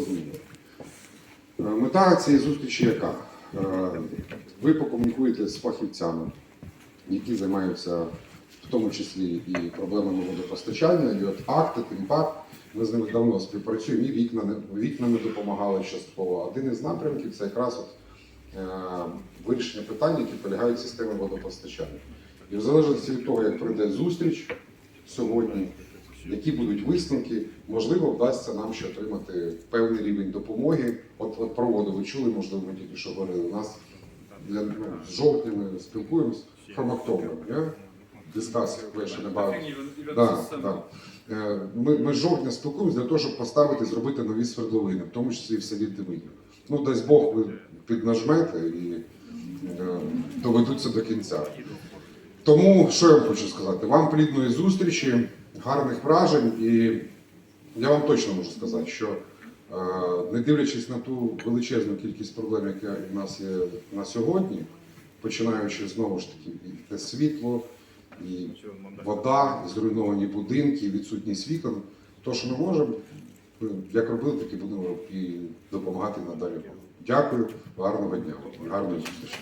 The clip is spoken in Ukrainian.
зрозуміло. Е, Мета цієї зустрічі яка? Е, Ви покомунікуєте з фахівцями, які займаються в тому числі і проблемами водопостачання, і от акти, тимпак. Ми з ними давно співпрацюємо, і вікна, вікнами допомагали частково. Один із напрямків це якраз от, е, вирішення питань, які полягають в системі водопостачання. І в залежності від того, як пройде зустріч сьогодні, які будуть висновки, можливо, вдасться нам ще отримати певний рівень допомоги. От, от про воду ви чули, можливо, ми тільки що говорили. У нас для, ну, з жовтня ми? Discuss question about Да, да. Е, Ми, ми з жовтня спілкуємося для того, щоб поставити, зробити нові свердловини, в тому числі і в селі Демидів. Ну, дасть Бог, ви піднажмете і е, доведуться до кінця. Тому що я вам хочу сказати? Вам плідної зустрічі, гарних вражень, і я вам точно можу сказати, що е, не дивлячись на ту величезну кількість проблем, яка в нас є на сьогодні, починаючи знову ж таки і те світло, і вода, і зруйновані будинки, і відсутність вікон, то, що ми можемо, як робили, так і будемо і допомагати надалі. Дякую, гарного дня, гарної зустрічі.